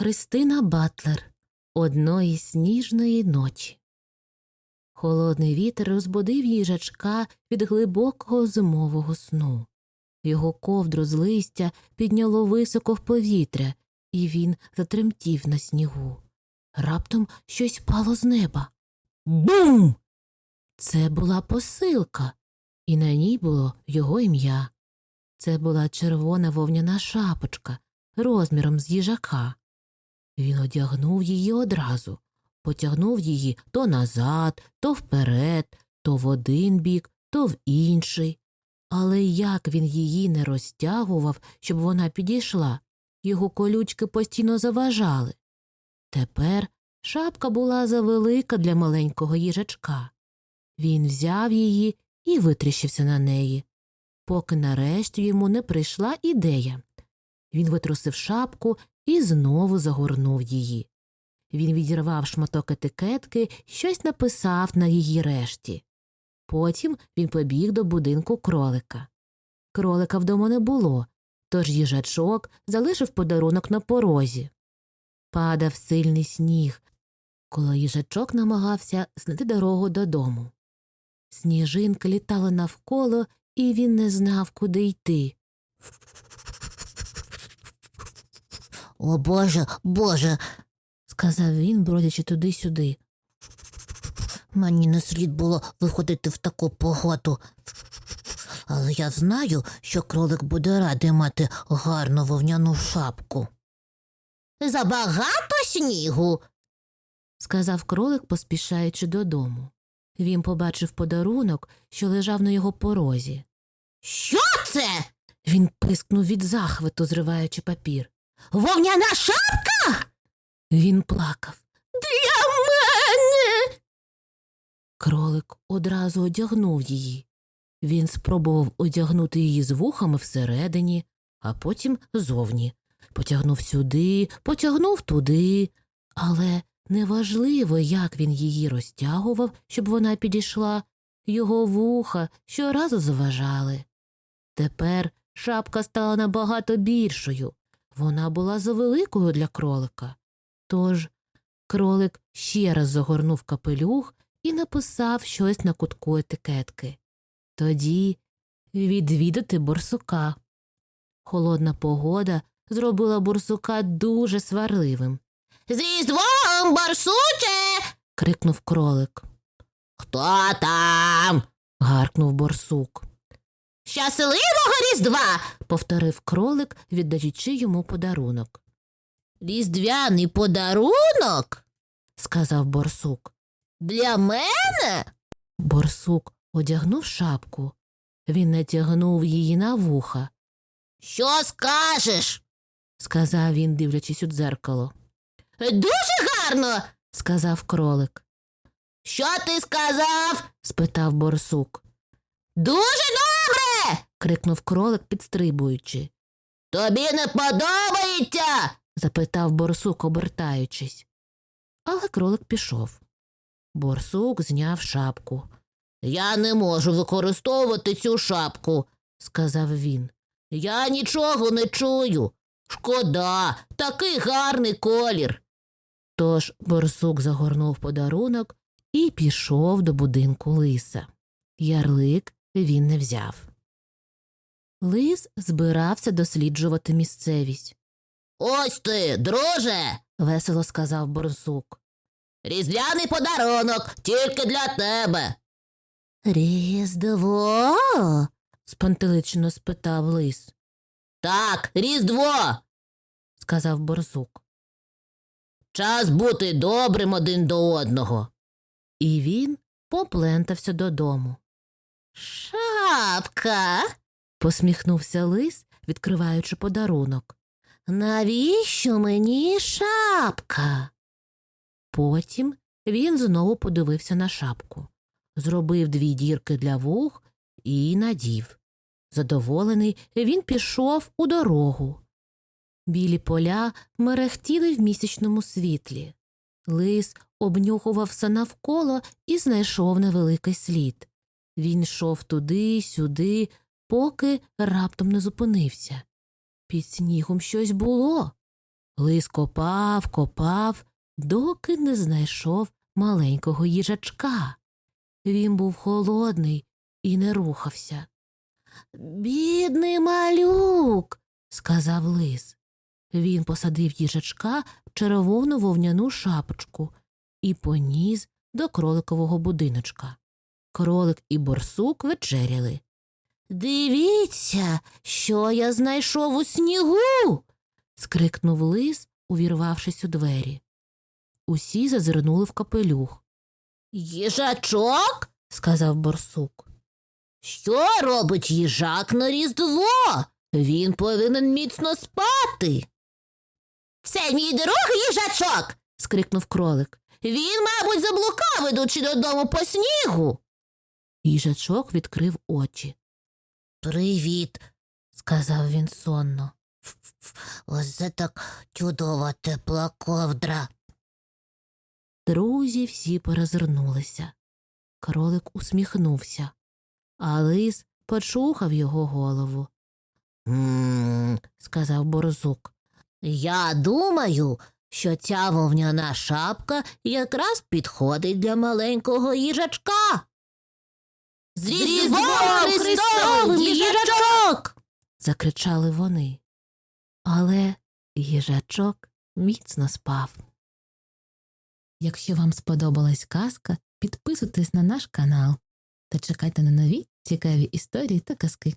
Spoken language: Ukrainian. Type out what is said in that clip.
Христина Батлер одної сніжної ночі. Холодний вітер розбудив їжачка від глибокого зимового сну. Його ковдру з листя підняло високо в повітря, і він затремтів на снігу. Раптом щось впало з неба. Бум! Це була посилка, і на ній було його ім'я. Це була червона вовняна шапочка розміром з їжака. Він одягнув її одразу, потягнув її то назад, то вперед, то в один бік, то в інший. Але як він її не розтягував, щоб вона підійшла, його колючки постійно заважали. Тепер шапка була завелика для маленького їжачка. Він взяв її і витріщився на неї, поки нарешті йому не прийшла ідея. Він витрусив шапку і знову загорнув її. Він відірвав шматок етикетки щось написав на її решті. Потім він побіг до будинку кролика. Кролика вдома не було, тож їжачок залишив подарунок на порозі. Падав сильний сніг, коли їжачок намагався знайти дорогу додому. Сніжинки літали навколо, і він не знав, куди йти. О Боже, Боже, сказав він, бродячи туди-сюди. мені не слід було виходити в таку погоду. Але я знаю, що кролик буде радий мати гарну вовняну шапку. Забагато снігу. сказав кролик, поспішаючи додому. Він побачив подарунок, що лежав на його порозі. Що це? Він пискнув від захвату, зриваючи папір. Вовняна шапка? Він плакав. Для мене. Кролик одразу одягнув її. Він спробував одягнути її з вухами всередині, а потім зовні. Потягнув сюди, потягнув туди. Але неважливо, як він її розтягував, щоб вона підійшла, його вуха щоразу заважали. Тепер шапка стала набагато більшою. Вона була завеликою для кролика. Тож кролик ще раз загорнув капелюх і написав щось на кутку етикетки. Тоді відвідати борсука. Холодна погода зробила борсука дуже сварливим. З різдвом, барсуче. крикнув кролик. Хто там? Гаркнув борсук. Щасливого Різдва. Повторив кролик, віддаючи йому подарунок. Різдвяний подарунок? Сказав борсук. Для мене? Борсук одягнув шапку. Він натягнув її на вуха. Що скажеш? Сказав він, дивлячись у дзеркало. Дуже гарно. Сказав кролик. Що ти сказав? спитав борсук. Дуже добре. Крикнув кролик, підстрибуючи. Тобі не подобається. запитав борсук, обертаючись. Але кролик пішов. Борсук зняв шапку, Я не можу використовувати цю шапку, сказав він. Я нічого не чую. Шкода, такий гарний колір. Тож борсук загорнув подарунок і пішов до будинку лиса. Ярлик він не взяв. Лис збирався досліджувати місцевість. Ось ти, друже. Весело сказав борсук. Різдвяний подарунок тільки для тебе. Різдво? спантеличено спитав лис, Так, Різдво. сказав борсук. Час бути добрим один до одного. І він поплентався додому. Шапка. Посміхнувся лис, відкриваючи подарунок. Навіщо мені шапка? Потім він знову подивився на шапку, зробив дві дірки для вух і надів. Задоволений, він пішов у дорогу. Білі поля мерехтіли в місячному світлі. Лис обнюхував все навколо і знайшов невеликий слід. Він йшов туди, сюди, поки раптом не зупинився. Під снігом щось було. Лис копав, копав, доки не знайшов маленького їжачка. Він був холодний і не рухався. Бідний малюк, сказав лис. Він посадив їжачка в червону вовняну шапочку і поніс до кроликового будиночка. Кролик і борсук вечеряли. Дивіться, що я знайшов у снігу. скрикнув лис, увірвавшись у двері. Усі зазирнули в капелюх. Їжачок? сказав борсук. Що робить їжак на Різдво? Він повинен міцно спати. Це мій дорогий їжачок. скрикнув кролик. Він, мабуть, заблукав, ідучи додому по снігу. Їжачок відкрив очі. Привіт, сказав він сонно. ось це так чудова тепла ковдра. Друзі всі перезирнулися. Кролик усміхнувся, а лис почухав його голову. м сказав борзук. Я думаю, що ця вовняна шапка якраз підходить для маленького їжачка. З Різдвом Христовим, їжачок! закричали вони. Але їжачок міцно спав. Якщо вам сподобалась казка, підписуйтесь на наш канал та чекайте на нові цікаві історії та казки.